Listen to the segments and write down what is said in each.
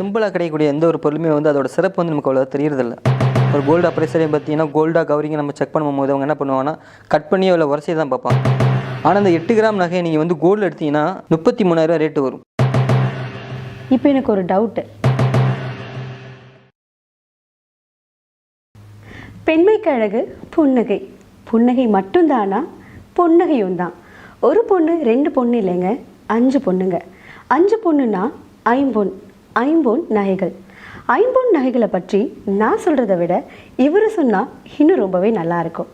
சிம்பிளாக கிடைக்கக்கூடிய எந்த ஒரு பொருளுமே வந்து அதோட சிறப்பு வந்து நமக்கு அவ்வளோ தெரியறதில்ல. ஒரு கோல்டு அப்ரைசரையும் பார்த்தீங்கன்னா கோல்டாக கவரிங்க நம்ம செக் பண்ணும்போது அவங்க என்ன பண்ணுவாங்கன்னா கட் பண்ணி அவ்வளோ வரிசையை தான் பார்ப்பாங்க. ஆனால் இந்த எட்டு கிராம் நகையை நீங்கள் வந்து கோல்டு எடுத்தீங்கன்னா முப்பத்தி மூணாயிரரூவா ரேட்டு வரும். இப்போ எனக்கு ஒரு டவுட்டு பெண்மைக்கு அழகு புன்னகை. புன்னகை மட்டும்தானா? பொன்னகையும் தான். ஒரு பொண்ணு ரெண்டு பொண்ணு இல்லைங்க அஞ்சு பொண்ணுங்க. அஞ்சு பொண்ணுன்னா ஐம்பொன். ஐம்பொன் நகைகள். ஐம்பொன் நகைகளை பற்றி நான் சொல்கிறத விட இவர் சொன்னால் இன்னும் ரொம்பவே நல்லா இருக்கும்.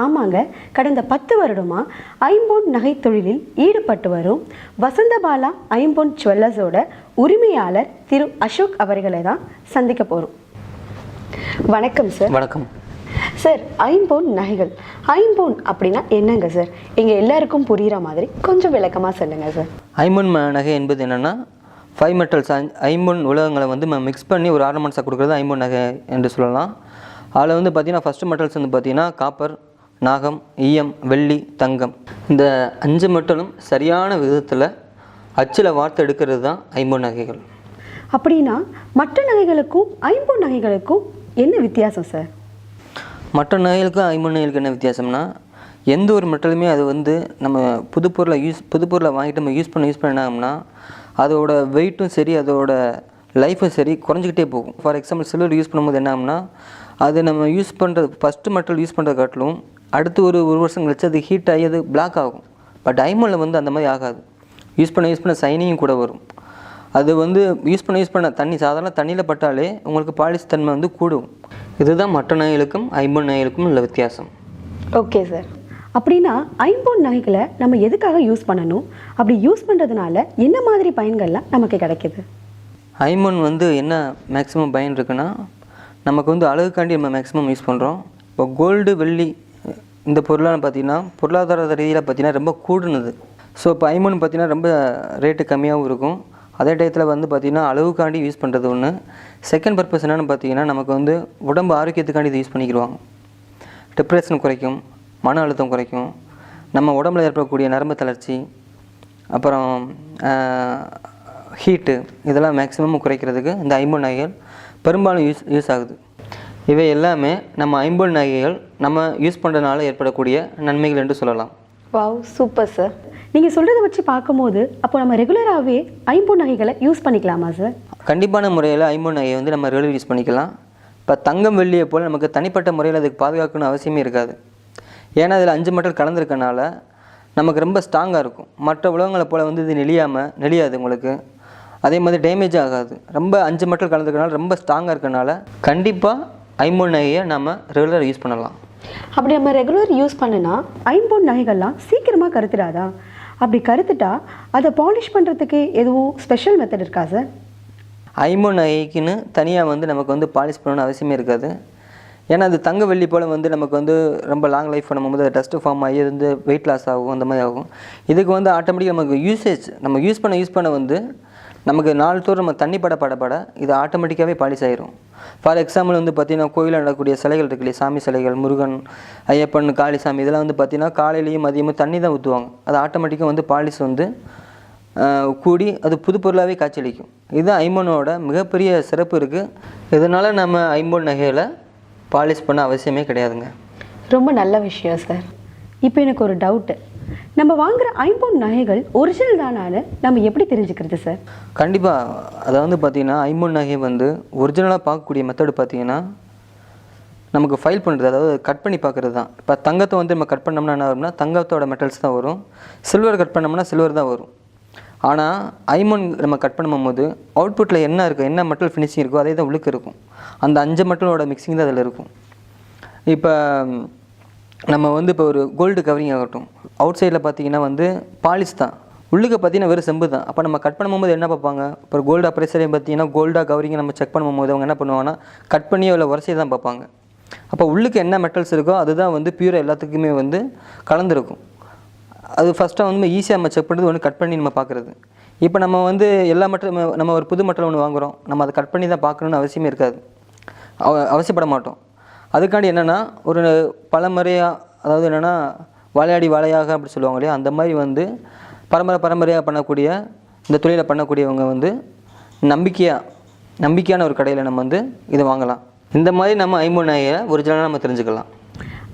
ஆமாங்க கடந்த பத்து வருடமாக ஐம்பொன் நகை தொழிலில் ஈடுபட்டு வரும் வசந்தபாலா ஐம்பொன் ஜுவல்லர்ஸோட உரிமையாளர் திரு அசோக் அவர்களை தான் சந்திக்க போகிறோம் வணக்கம் சார் வணக்கம். சார் ஐம்பொன் நகைகள். ஐம்பொன் அப்படின்னா என்னங்க சார் எங்க எல்லாருக்கும் புரியுற மாதிரி கொஞ்சம் விளக்கமா சொல்லுங்க சார் ஐம்பொன் நகை என்பது என்னென்னா ஃபைவ் மெட்டல்ஸ் ஐம்பொன் உலகங்களை வந்து மிக்ஸ் பண்ணி ஒரு ஆர்னமெண்ட்ஸாக கொடுக்குறது ஐம்பொன் நகை என்று சொல்லலாம். அதில் வந்து பார்த்திங்கன்னா ஃபஸ்ட்டு மெட்டல்ஸ் வந்து பார்த்திங்கன்னா காப்பர் நாகம் ஈயம் வெள்ளி தங்கம். இந்த அஞ்சு மெட்டலும் சரியான விதத்தில் அச்சில் வார்த்து எடுக்கிறது தான் ஐம்பொன் நகைகள். அப்படின்னா மற்ற நகைகளுக்கும் ஐம்பொன் நகைகளுக்கும் என்ன வித்தியாசம் சார் மற்ற நகைகளுக்கும் ஐம்பொன் நகைகளுக்கு என்ன வித்தியாசம்னா எந்த ஒரு மெட்டலுமே அது வந்து நம்ம புது பொருளை யூஸ் புது பொருளை வாங்கிட்டு நம்ம யூஸ் பண்ண யூஸ் பண்ண என்ன ஆகும்னா அதோட வெயிட்டும் சரி அதோட லைஃபும் சரி குறைஞ்சிக்கிட்டே போகும். ஃபார் எக்ஸாம்பிள் சில்வர் யூஸ் பண்ணும்போது என்ன ஆகும்னா அது நம்ம யூஸ் பண்ணுறது ஃபஸ்ட்டு மெட்டல் யூஸ் பண்ணுறத காட்டிலும் அடுத்து ஒரு ஒரு வருஷம் கழிச்சு அது ஹீட் ஆகி அது பிளாக் ஆகும். பட் டைமண்டில் வந்து அந்த மாதிரி ஆகாது. யூஸ் பண்ண யூஸ் பண்ண சைனிங்கும் கூட வரும். அது வந்து யூஸ் பண்ண யூஸ் பண்ண தண்ணி சாதாரண தண்ணியில் பட்டாலே உங்களுக்கு பாலிஷ் தன்மை வந்து கூடும். இதுதான் மற்ற நகைகளுக்கும் ஐம்பன் நகைகளுக்கும் உள்ள வித்தியாசம். ஓகே சார் அப்படின்னா ஐம்பொன் நகைகளை நம்ம எதுக்காக யூஸ் பண்ணணும்? அப்படி யூஸ் பண்ணுறதுனால என்ன மாதிரி பயன்கள்லாம் நமக்கு கிடைக்கிது? ஐம்பொன் வந்து என்ன மேக்ஸிமம் பயன் இருக்குன்னா நமக்கு வந்து அழகுக்காண்டி நம்ம மேக்ஸிமம் யூஸ் பண்ணுறோம் இப்போ கோல்டு வெள்ளி இந்த பொருளாக பார்த்தீங்கன்னா பொருளாதார ரீதியில் பார்த்தீங்கன்னா ரொம்ப கூடுனது. ஸோ இப்போ ஐம்பொன் பார்த்திங்கன்னா ரொம்ப ரேட்டு கம்மியாகவும் இருக்கும். அதே டயத்தில் வந்து பார்த்திங்கன்னா அளவுக்காண்டி யூஸ் பண்ணுறது ஒன்று செகண்ட் பர்பஸ் என்னென்னு பார்த்தீங்கன்னா நமக்கு வந்து உடம்பு ஆரோக்கியத்துக்காண்டி இது யூஸ் பண்ணிக்கிடுவாங்க. டிப்ரெஷன் குறைக்கும். மன அழுத்தம் குறைக்கும். நம்ம உடம்புல ஏற்படக்கூடிய நரம்பு தளர்ச்சி அப்புறம் ஹீட்டு இதெல்லாம் மேக்ஸிமம் குறைக்கிறதுக்கு இந்த ஐம்பொன் நகைகள் பெரும்பாலும் யூஸ் யூஸ் ஆகுது. இவை எல்லாமே நம்ம ஐம்பொன் நகைகள் நம்ம யூஸ் பண்ணுறதுனால ஏற்படக்கூடிய நன்மைகள் என்று சொல்லலாம். வாவ் சூப்பர் சார் நீங்கள் சொல்கிறத வச்சு பார்க்கும்போது அப்போ நம்ம ரெகுலராகவே ஐம்பொன் நகைகளை யூஸ் பண்ணிக்கலாமா சார் கண்டிப்பான முறையில் ஐம்பொன் நகையை வந்து நம்ம ரெகுலர் யூஸ் பண்ணிக்கலாம். இப்போ தங்கம் வெள்ளியை போல் நமக்கு தனிப்பட்ட முறையில் அதுக்கு பாதுகாக்கணும் அவசியமே இருக்காது. ஏன்னா அதில் அஞ்சு மெட்டல் கலந்துருக்கனால நமக்கு ரொம்ப ஸ்ட்ராங்காக இருக்கும். மற்ற உலகங்களை போல் வந்து இது நெளியாமல் நெளியாது உங்களுக்கு. அதே மாதிரி டேமேஜ் ஆகாது. ரொம்ப அஞ்சு மெட்டல் கலந்துருக்கனால ரொம்ப ஸ்ட்ராங்காக இருக்கனால கண்டிப்பாக ஐம்பொன் நகையை நம்ம ரெகுலர் யூஸ் பண்ணலாம். அப்படி நம்ம ரெகுலர் யூஸ் பண்ணுனா ஐம்பொன் நகைகள்லாம் சீக்கிரமாக கருத்துடாதா? அப்படி கருத்துட்டா அதை பாலிஷ் பண்ணுறதுக்கு எதுவும் ஸ்பெஷல் மெத்தட் இருக்கா சார் ஐம்பொன் நகைக்குன்னு தனியாக வந்து நமக்கு வந்து பாலிஷ் பண்ணணும்னு அவசியமே இருக்காது. ஏன்னா அது தங்க வெள்ளி போல் வந்து நமக்கு வந்து ரொம்ப லாங் லைஃப் பண்ணும்போது அது டஸ்ட்டு ஃபார்ம் ஆகி அது வந்து வெயிட் லாஸ் ஆகும் அந்த மாதிரி ஆகும். இதுக்கு வந்து ஆட்டோமேட்டிக்காக நமக்கு யூசேஜ் நம்ம யூஸ் பண்ண யூஸ் பண்ண வந்து நமக்கு நாலு தூரம் நம்ம தண்ணி பட பட பட இது ஆட்டோமேட்டிக்காகவே பாலிஷ் ஆயிரும். ஃபார் எக்ஸாம்பிள் வந்து பார்த்திங்கன்னா கோயிலில் நடக்கக்கூடிய சிலைகள் இருக்கு இல்லையா? சாமி சிலைகள் முருகன் ஐயப்பன் காளிசாமி இதெல்லாம் வந்து பார்த்திங்கன்னா காலையிலையும் மதியமும் தண்ணி தான் ஊற்றுவாங்க அது ஆட்டோமேட்டிக்காக வந்து பாலிஷ் வந்து கூடி அது புது பொருளாகவே காட்சியளிக்கும் இதுதான் ஐம்பனோட மிகப்பெரிய சிறப்பு இருக்குது இதனால் நம்ம ஐம்பொன் நகையில் பாலிஷ் பண்ண அவசியமே கிடையாதுங்க. ரொம்ப நல்ல விஷயம் சார். இப்போ எனக்கு ஒரு டவுட்டு. நம்ம வாங்குற ஐம்பொன் நகைகள் ஒரிஜினல் தானான்னு நம்ம எப்படி தெரிஞ்சுக்கிறது சார்? கண்டிப்பாக அதை வந்து பார்த்திங்கன்னா ஐம்பொன் நகை வந்து ஒரிஜினலாக பார்க்கக்கூடிய மெத்தடு பார்த்தீங்கன்னா நமக்கு ஃபைல் பண்ணுறது அதாவது கட் பண்ணி பார்க்குறது தான். இப்போ தங்கத்தை வந்து நம்ம கட் பண்ணோம்னா என்ன வரும்னா தங்கத்தோட மெட்டல்ஸ் தான் வரும். சில்வர் கட் பண்ணோம்னா சில்வர் தான் வரும். ஆனால் ஐமோன் நம்ம கட் பண்ணும்போது அவுட்புட்டில் என்ன இருக்குது என்ன மெட்டல் ஃபினிஷிங் இருக்கோ அதே தான் உள்ளுக்கு இருக்கும். அந்த அஞ்சு மெட்டலோட மிக்சிங் தான் அதில் இருக்கும். இப்போ நம்ம வந்து இப்போ ஒரு கோல்டு கவரிங் ஆகட்டும். அவுட் சைடில் பார்த்தீங்கன்னா வந்து பாலிஷ் தான். உள்ளுக்கு பார்த்தீங்கன்னா வெறும் செம்பு தான். அப்போ நம்ம கட் பண்ணும்போது என்ன பார்ப்பாங்க? இப்போ கோல்டு அப்ரைசரையும் பார்த்தீங்கன்னா கோல்டாக கவரிங்கை நம்ம செக் பண்ணும்போது அவங்க என்ன பண்ணுவாங்கன்னா கட் பண்ணி அவ்வளோ உரசையை தான் பார்ப்பாங்க. அப்போ உள்ளுக்கு என்ன மெட்டல்ஸ் இருக்கோ அதுதான் வந்து பியூர் எல்லாத்துக்குமே வந்து கலந்துருக்கும். அது ஃபஸ்ட்டாக வந்து ஈஸியாக நம்ம செக் பண்ணுறது ஒன்று கட் பண்ணி நம்ம பார்க்குறது இப்போ நம்ம வந்து எல்லா மட்டும் நம்ம ஒரு புது மட்டல் ஒன்று வாங்குகிறோம் நம்ம அதை கட் பண்ணி தான் பார்க்கணுன்னு அவசியமே இருக்காது. அவ- அவசியப்பட மாட்டோம். அதுக்காண்டி என்னென்னா ஒரு பலமுறையாக அதாவது என்னென்னா வாழையாடி வாழையாக அப்படி சொல்லுவாங்க இல்லையா அந்த மாதிரி வந்து பரம்பரை பரம்பரையாக பண்ணக்கூடிய இந்த தொழிலை பண்ணக்கூடியவங்க வந்து நம்பிக்கையாக நம்பிக்கையான ஒரு கடையில் நம்ம வந்து இதை வாங்கலாம். இந்த மாதிரி நம்ம ஐம்பொன் நகையை ஒரிஜினலாக நம்ம தெரிஞ்சுக்கலாம்.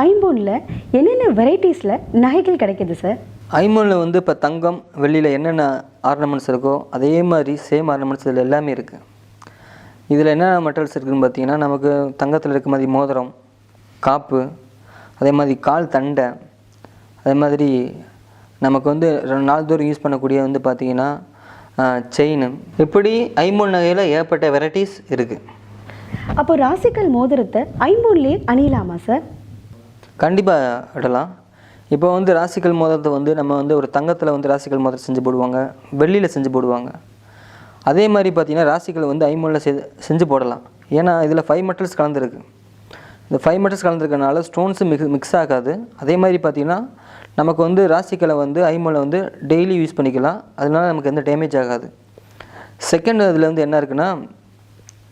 ஐம்பொன்னில் என்னென்ன வெரைட்டிஸில் நகைகள் கிடைக்குது சார் ஐம்பொனில் வந்து இப்போ தங்கம் வெள்ளியில் என்னென்ன ஆர்னமெண்ட்ஸ் இருக்கோ அதே மாதிரி சேம் ஆர்னமெண்ட்ஸ் இதில் எல்லாமே இருக்குது இதில் என்னென்ன மெட்டல்ஸ் இருக்குதுன்னு பார்த்தீங்கன்னா நமக்கு தங்கத்தில் இருக்க மாதிரி மோதிரம் காப்பு அதே மாதிரி கால் தண்டை அதே மாதிரி நமக்கு வந்து ரெண்டு நாள் தூரம் யூஸ் பண்ணக்கூடிய வந்து பார்த்தீங்கன்னா செயின் இப்படி ஐம்பொன் நகையில் ஏகப்பட்ட வெரைட்டிஸ் இருக்குது அப்போ ராசிக்கல் மோதிரத்தை ஐம்பொன்லேயே அணியலாமா சார் கண்டிப்பாக இடலாம். இப்போ வந்து ராசிக்கல் மோதிரத்தை வந்து நம்ம வந்து ஒரு தங்கத்தில் வந்து ராசிக்கல் மோதிரம் செஞ்சு போடுவாங்க. வெள்ளியில் செஞ்சு போடுவாங்க. அதே மாதிரி பார்த்திங்கன்னா ராசிக்கல் வந்து ஐம்பொனில் செ செஞ்சு போடலாம். ஏன்னா இதில் ஃபைவ் மெட்டல்ஸ் கலந்துருக்கு. இந்த ஃபைவ் மெட்டல்ஸ் கலந்துருக்கனால ஸ்டோன்ஸும் மிக்ஸ் மிக்ஸ் ஆகாது. அதே மாதிரி பார்த்தீங்கன்னா நமக்கு வந்து ராசிக்கலை வந்து ஐம்பொனில் வந்து டெய்லி யூஸ் பண்ணிக்கலாம். அதனால நமக்கு எந்த டேமேஜ் ஆகாது. செகண்ட் இதில் வந்து என்ன இருக்குன்னா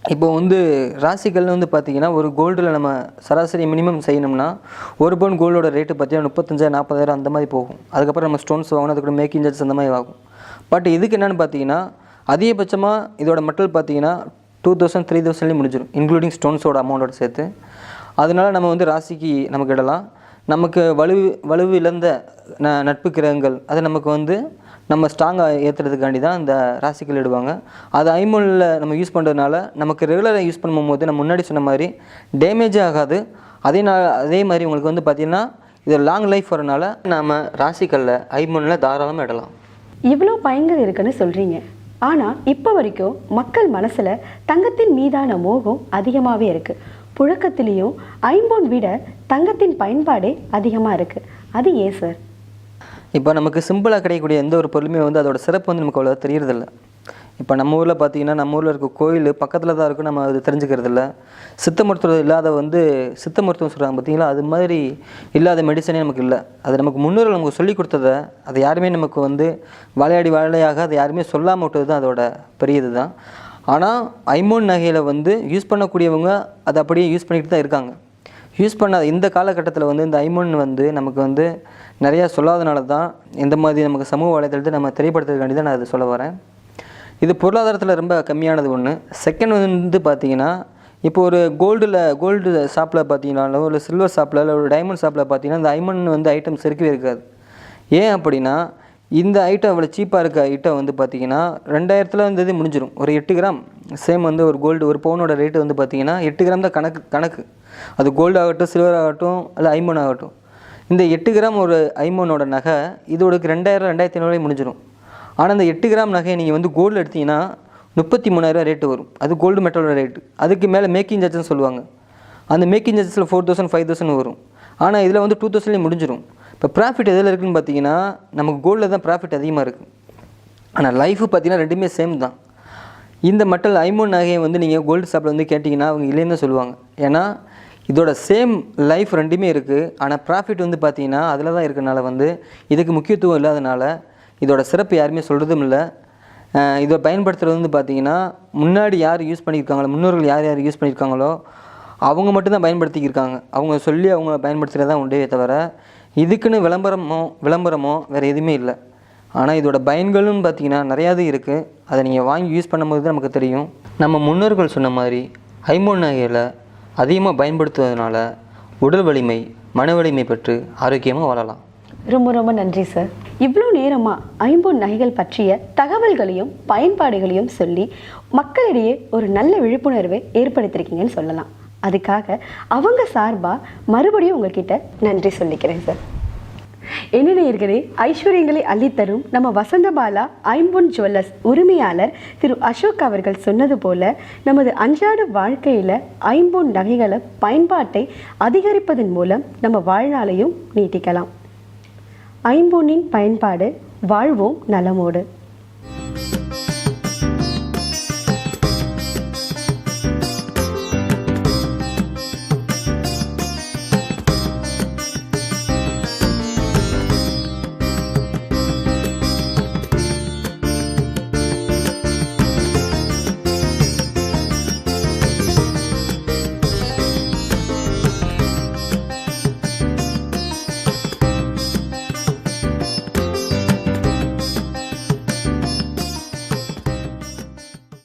இப்போ வந்து ராசிக்கல்னு வந்து பார்த்தீங்கன்னா ஒரு கோல்டில் நம்ம சராசரி மினிமம் செய்யணும்னா ஒரு பவுன் கோல்டோட ரேட்டு பார்த்தீங்கன்னா முப்பத்தஞ்சாயிரம் நாற்பதாயிரம் அந்த மாதிரி போகும். அதுக்கப்புறம் நம்ம ஸ்டோன்ஸ் வாங்கணும் அதுக்கூட மேக்கிங் சார்ஜஸ் அந்த மாதிரி ஆகும். பட் இதுக்கு என்னென்னு பார்த்தீங்கன்னா அதிகபட்சமாக இதோட மெட்டல் பார்த்தீங்கன்னா டூ தௌசண்ட் த்ரீ தௌசண்ட்லேயும் முடிஞ்சிடும் இன்க்ளூடிங் ஸ்டோன்ஸோட அமௌண்ட்டோட சேர்த்து. அதனால நம்ம வந்து ராசிக்கு நமக்கு இடலாம் நமக்கு வலு வலுவு இழந்த ந நட்பு கிரகங்கள் அதை நமக்கு வந்து நம்ம ஸ்ட்ராங்காக ஏற்றுறதுக்காண்டி தான் இந்த ராசிக்கல் இடுவாங்க. அது ஐமோனில் நம்ம யூஸ் பண்ணுறதுனால நமக்கு ரெகுலராக யூஸ் பண்ணும்போது நம்ம முன்னாடி சொன்ன மாதிரி டேமேஜ் ஆகாது. அதே நாள் அதே மாதிரி உங்களுக்கு வந்து பார்த்திங்கன்னா இது லாங் லைஃப் வரனால நாம் ராசிக்கல்ல ஐமோனில் தாராளமாக இடலாம். இவ்வளோ பயன்கள் இருக்குன்னு சொல்கிறீங்க ஆனால் இப்போ வரைக்கும் மக்கள் மனசில் தங்கத்தின் மீதான மோகம் அதிகமாகவே இருக்குது புழக்கத்திலையும் ஐம்பொன் விட தங்கத்தின் பயன்பாடே அதிகமாக இருக்குது அது ஏன் சார்? இப்போ நமக்கு சிம்பிளாக கிடைக்கக்கூடிய எந்த ஒரு பொருளுமே வந்து அதோட சிறப்பு வந்து நமக்கு அவ்வளோ தெரியறதில்ல. இப்போ நம்ம ஊரில் பார்த்தீங்கன்னா நம்ம ஊரில் இருக்க கோயில் பக்கத்தில் தான் இருக்கும் நம்ம அது தெரிஞ்சுக்கிறதில்ல. சித்த மருத்துவம் இல்லாத வந்து சித்த மருத்துவம் சொல்கிறாங்க பார்த்தீங்களா அது மாதிரி இல்லாத மெடிசனே நமக்கு இல்லை. அது நமக்கு முன்னோர்கள் நமக்கு சொல்லி கொடுத்ததை அது யாருமே நமக்கு வந்து வாழையாடி வாழையாக அதை யாருமே சொல்லாமல் விட்டது தான் அதோட பெரிய இதுதான் ஆனால் ஐமோன் நகையில் வந்து யூஸ் பண்ணக்கூடியவங்க அதை அப்படியே யூஸ் பண்ணிக்கிட்டு தான் இருக்காங்க. யூஸ் பண்ண இந்த காலகட்டத்தில் வந்து இந்த ஐமோன் வந்து நமக்கு வந்து நிறையா சொல்லாதனால தான் இந்த மாதிரி நமக்கு சமூக வலைதளத்தை நம்ம தெரியப்படுத்துறதுக்காண்டி தான் நான் அதை சொல்ல வரேன். இது பொருளாதாரத்தில் ரொம்ப கம்மியானது ஒன்று செகண்ட் வந்து பார்த்தீங்கன்னா இப்போ ஒரு கோல்டில் கோல்டு ஷாப்பில் பார்த்தீங்கன்னாலோ இல்லை சில்வர் ஷாப்பில் இல்லை ஒரு டைமண்ட் ஷாப்பில் பார்த்தீங்கன்னா இந்த ஐமன் வந்து ஐட்டம்ஸ் இருக்கவே இருக்காது. ஏன் அப்படின்னா இந்த ஐட்டம் அவ்வளோ சீப்பாக இருக்க ஐட்டம் வந்து பார்த்தீங்கன்னா ரெண்டாயிரத்தில் வந்து இது முடிஞ்சிடும் ஒரு எட்டு கிராம் சேம் வந்து ஒரு கோல்டு ஒரு பவுனோட ரேட்டு வந்து பார்த்தீங்கன்னா எட்டு கிராம் தான் கணக்கு கணக்கு. அது கோல்டு ஆகட்டும் சில்வர் ஆகட்டும் இல்லை ஐமோன் ஆகட்டும். இந்த எட்டு கிராம் ஒரு ஐமோனோட நகை இதோட ரெண்டாயிரம் ரெண்டாயிரத்தி ஐநூறுவாய் முடிஞ்சிடும் ஆனால் இந்த எட்டு கிராம் நகையை நீங்கள் வந்து கோல்டு எடுத்தீங்கன்னா முப்பத்தி மூணாயிரரூவா ரேட்டு வரும். அது கோல்டு மெட்டலோட ரேட்டு அதுக்கு மேலே மேக்கிங் சார்ஜ்னு சொல்லுவாங்க. அந்த மேக்கிங் சார்ஜஸில் ஃபோர் தௌசண்ட் ஃபைவ் தௌசண்ட் வரும். ஆனால் இதில் வந்து டூ தௌசண்ட்லேயே முடிஞ்சிடும் இப்போ ப்ராஃபிட் எதில் இருக்குன்னு பார்த்தீங்கன்னா நமக்கு கோல்டில் தான் ப்ராஃபிட் அதிகமாக இருக்குது ஆனால் லைஃபு பார்த்தீங்கன்னா ரெண்டுமே சேம் தான். இந்த மட்டல் ஐமோன் நகையை வந்து நீங்கள் கோல்டு ஷாப்பில் வந்து கேட்டிங்கன்னா அவங்க இல்லைன்னு தான் சொல்லுவாங்க. ஏன்னா இதோட சேம் லைஃப் ரெண்டுமே இருக்குது ஆனால் ப்ராஃபிட் வந்து பார்த்தீங்கன்னா அதில் தான் இருக்கனால வந்து இதுக்கு முக்கியத்துவம் இல்லாதனால இதோட சிறப்பு யாருமே சொல்கிறதும் இல்லை. இதை பயன்படுத்துகிறது வந்து பார்த்தீங்கன்னா முன்னாடி யார் யூஸ் பண்ணியிருக்காங்களோ முன்னோர்கள் யார் யார் யூஸ் பண்ணியிருக்காங்களோ அவங்க மட்டும்தான் பயன்படுத்திக்கிருக்காங்க. அவங்க சொல்லி அவங்க பயன்படுத்துகிறது தான் உண்டே தவிர இதுக்குன்னு விளம்பரமோ விளம்பரமோ வேறு எதுவுமே இல்லை. ஆனால் இதோட பயன்களும் பார்த்தீங்கன்னா நிறையாவே இருக்குது அதை நீங்கள் வாங்கி யூஸ் பண்ணும்போது தான் நமக்கு தெரியும். நம்ம முன்னோர்கள் சொன்ன மாதிரி ஐம்பொன் நகைகளை அதிகமாக பயன்படுத்துவதனால உடல் வலிமை மன வலிமை பெற்று ஆரோக்கியமாக வாழலாம். ரொம்ப ரொம்ப நன்றி சார் இவ்வளோ நேரமாக ஐம்பொன் நகைகள் பற்றிய தகவல்களையும் பயன்பாடுகளையும் சொல்லி மக்களிடையே ஒரு நல்ல விழிப்புணர்வை ஏற்படுத்தியிருக்கீங்கன்னு சொல்லலாம். அதுக்காக அவங்க சார்பாக மறுபடியும் உங்ககிட்ட நன்றி சொல்லிக்கிறேன் சார் என்ன நேயர்களே ஐஸ்வர்யங்களை அள்ளித்தரும் நம்ம வசந்தபாலா ஐம்பொன் ஜுவல்லர்ஸ் உரிமையாளர் திரு அசோக் அவர்கள் சொன்னது போல நமது அன்றாட வாழ்க்கையில் ஐம்பொன் நகைகளை பயன்பாட்டை அதிகரிப்பதன் மூலம் நம்ம வாழ்நாளையும் நீட்டிக்கலாம். ஐம்பொன்னின் பயன்பாடு வாழ்வோம் நலமோடு.